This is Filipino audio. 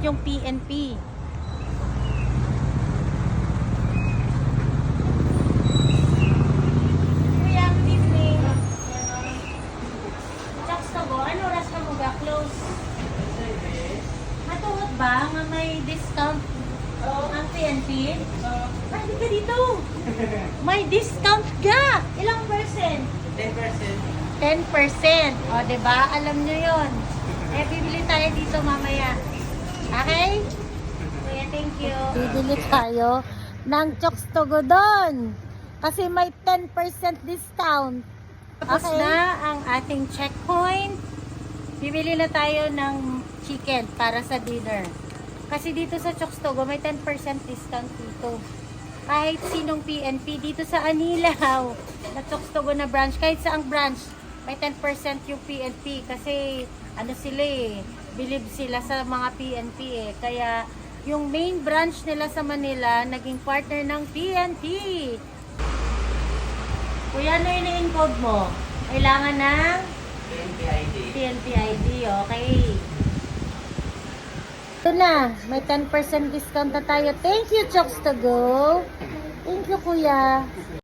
yung PNP. Kuya, good evening. Chucks to go. Ano oras ka mo ba? Close. Matuhot ba nga may discount ang PNP? Ay, di ka dito. May discount ka. Ilang percent? 10%. 10%. O, di ba? Alam nyo yon. Eh, bibili tayo dito mamaya. Okay? Kuya, thank you. Bibili tayo ng Chokes to go doon. Kasi may 10% discount. Tapos Okay. na ang ating checkpoint. Bibili na tayo ng chicken para sa dinner. Kasi dito sa Chokes to go, may 10% discount dito. Kahit sinong PNP dito sa Anilaw, na Chokes to go na branch, kahit saang branch, may 10% yung PNP kasi ano sila eh, believe sila sa mga PNP eh. Kaya yung main branch nila sa Manila, naging partner ng PNP. Kuya, ano yung na-encode mo? Kailangan ng 20 ID. PNP ID, okay. Ito na, may 10% discount na tayo. Thank you, Chokes to go. Thank you, kuya.